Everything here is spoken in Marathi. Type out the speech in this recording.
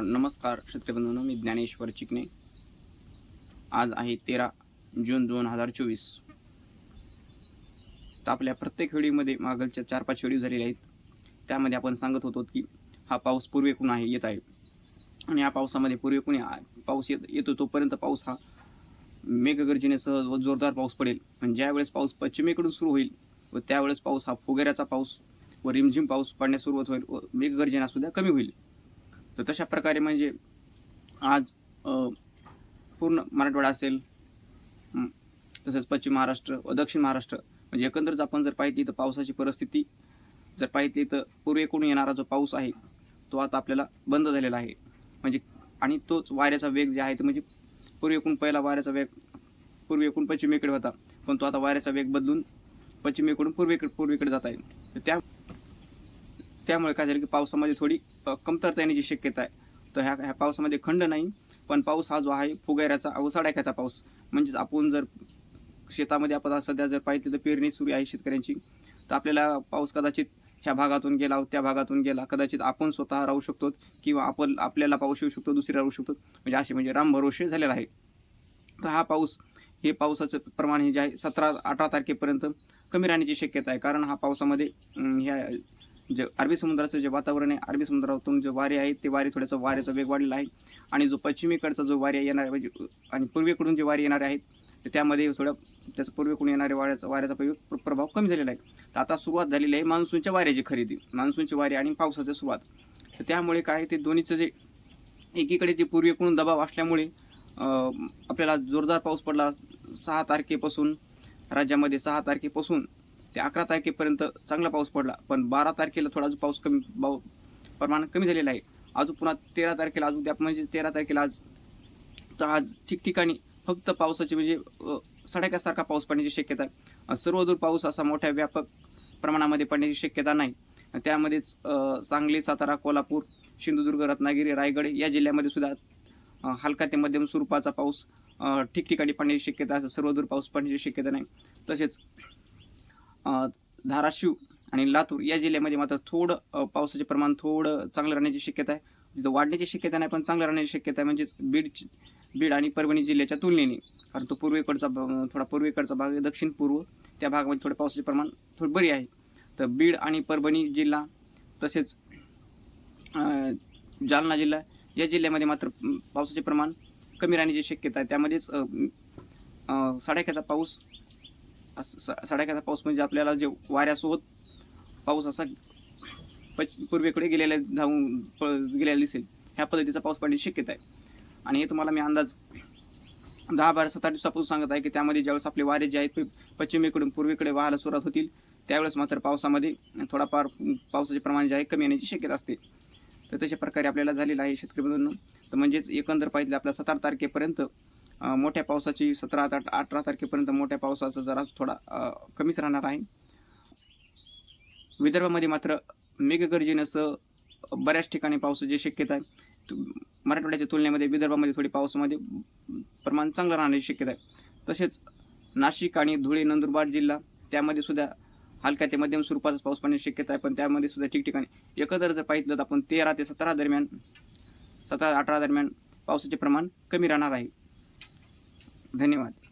नमस्कार शेतकरीबंधूंनो मी ज्ञानेश्वर चिकणे आज आहे तेरा जून दोन हजार चोवीस. तर आपल्या प्रत्येक व्हिडिओमध्ये मागलच्या चार पाच व्हिडिओ झालेले आहेत. त्यामध्ये आपण सांगत होतो की हा पाऊस पूर्वेकडून आहे येत आहे? आणि या पावसामध्ये पूर्वेकडून पाऊस येत येतो तोपर्यंत पाऊस हा मेघगर्जनेसह व जोरदार पाऊस पडेल. पण ज्यावेळेस पाऊस पश्चिमेकडून सुरू होईल व त्यावेळेस पाऊस हा फुगेऱ्याचा पाऊस व रिमझिम पाऊस पडण्यास सुरुवात होईल व मेघगर्जनासुद्धा कमी होईल. तर तशा प्रकारे म्हणजे आज पूर्ण मराठवाडा असेल तसंच पश्चिम महाराष्ट्र व दक्षिण महाराष्ट्र म्हणजे एकंदरच आपण जर पाहिली तर पावसाची परिस्थिती जर पाहिली तर पूर्वेकडून येणारा जो पाऊस आहे तो आता आपल्याला बंद झालेला आहे. म्हणजे आणि तोच वाऱ्याचा वेग जे आहे तो म्हणजे पूर्वेकडून पहिला वाऱ्याचा वेग पूर्वेकडून पश्चिमेकडे होता पण तो आता वाऱ्याचा वेग बदलून पश्चिमेकडून पूर्वेकडे पूर्वेकडे जात आहे. तर त्या त्यामुळे काय झालं की पावसामध्ये थोडी कमतरता येण्याची शक्यता आहे तर ह्या ह्या पावसामध्ये खंड नाही पण पाऊस हा जो आहे फुगैऱ्याचा व पाऊस. म्हणजेच आपण जर शेतामध्ये आपण सध्या जर पाहिजे तर पेरणी सुरू आहे शेतकऱ्यांची तर आपल्याला पाऊस कदाचित ह्या भागातून गेला त्या भागातून गेला कदाचित आपण स्वतः राहू शकतो किंवा आपण आपल्याला पाऊस येऊ शकतो दुसरे राहू शकतो. म्हणजे असे म्हणजे राम भरोसे झालेला आहे. तर हा पाऊस हे पावसाचं प्रमाण हे जे आहे सतरा अठरा तारखेपर्यंत कमी राहण्याची शक्यता आहे. कारण हा पावसामध्ये ह्या जे अरबी समुद्राचं जे वातावरण आहे अरबी समुद्रातून जे वारे आहे ते वारे थोडंसं वाऱ्याचा वेग वाढलेला आहे. आणि जो पश्चिमेकडचा जो वारे येणार आहे म्हणजे आणि पूर्वेकडून जे वारे येणारे आहेत तर त्यामध्ये थोडं त्याचं पूर्वेकडून येणारे वाऱ्याचा वाऱ्याचा प्रभाव कमी झालेला आहे. तर आता सुरुवात झालेली आहे मान्सूनच्या वाऱ्याची खरेदी मान्सूनची वारे आणि पावसाची सुरुवात. तर त्यामुळे काय ते दोन्हीचं जे एकीकडे ते पूर्वेकडून दबाव असल्यामुळे आपल्याला जोरदार पाऊस पडला सहा तारखेपासून राज्यामध्ये सहा तारखेपासून. ते अकरा तारखेपर्यंत चांगला पाऊस पडला पण बारा तारखेला थोडा अजून पाऊस कमी प्रमाण कमी झालेला आहे. अजून पुन्हा तेरा तारखेला अजून त्या म्हणजे तेरा तारखेला आज तर आज ठिकठिकाणी फक्त पावसाची म्हणजे सडक्यासारखा सडाक्यासारखा पाऊस पडण्याची शक्यता आहे. सर्वदूर पाऊस असा मोठ्या व्यापक प्रमाणामध्ये पडण्याची शक्यता नाही. त्यामध्येच सांगली सातारा कोल्हापूर सिंधुदुर्ग रत्नागिरी रायगड या जिल्ह्यामध्ये सुद्धा हलका ते मध्यम स्वरूपाचा पाऊस ठिकठिकाणी पडण्याची शक्यता असं सर्वदूर पाऊस पडण्याची शक्यता नाही. तसेच धाराशिव आणि लातूर या जिल्ह्यामध्ये मात्र थोडं पावसाचे प्रमाण थोडं चांगलं राहण्याची शक्यता आहे. तिथं वाढण्याची शक्यता नाही पण चांगलं राहण्याची शक्यता आहे. म्हणजेच बीड बीड आणि परभणी जिल्ह्याच्या तुलनेने कारण तो पूर्वेकडचा थोडा पूर्वेकडचा भाग दक्षिण पूर्व त्या भागामध्ये थोडं पावसाचे प्रमाण थोडं बरी आहे. तर बीड आणि परभणी जिल्हा तसेच जालना जिल्हा या जिल्ह्यामध्ये मात्र पावसाचे प्रमाण कमी राहण्याची शक्यता आहे. त्यामध्येच अ, पाऊस असं स- सडाक्याचा पाऊस म्हणजे आपल्याला जे वाऱ्यासोबत पाऊस असा पच पूर्वेकडे गेलेला धावून प- गेलेला दिसेल ह्या पद्धतीचा पाऊस पडण्याची शक्यता आहे. आणि हे तुम्हाला मी अंदाज दहा बारा सात आठ दिवसापासून सांगत आहे की त्यामध्ये ज्यावेळेस आपले वारे जे आहेत ते पश्चिमेकडून पूर्वेकडे वाहायला सुरुवात होतील त्यावेळेस मात्र पावसामध्ये थोडाफार पावसाचे प्रमाण जे आहे कमी येण्याची शक्यता असते. तर तशा प्रकारे आपल्याला झालेलं आहे शेतकरी बंधूंनो. तर म्हणजेच एकंदर पाहिजे आपल्या सतरा तारखेपर्यंत मोठ्या पावसाची सतरा आठ अठरा तारखेपर्यंत मोठ्या पावसाचा जरा थोडा कमीच राहणार आहे. विदर्भामध्ये मात्र मेघगर्जनेसह बऱ्याच ठिकाणी पावसाची शक्यता आहे मराठवाड्याच्या तुलनेमध्ये विदर्भामध्ये थोडी पावसामध्ये प्रमाण चांगलं राहण्याची शक्यता आहे. तसेच नाशिक आणि धुळे नंदुरबार जिल्हा त्यामध्ये सुद्धा हलक्या ते मध्यम स्वरूपाचा पाऊस पडण्याची शक्यता आहे पण त्यामध्ये सुद्धा ठिकठिकाणी एकंदर जर पाहिलं तर आपण तेरा ते सतरा दरम्यान सतरा अठरा दरम्यान पावसाचे प्रमाण कमी राहणार आहे. धन्यवाद.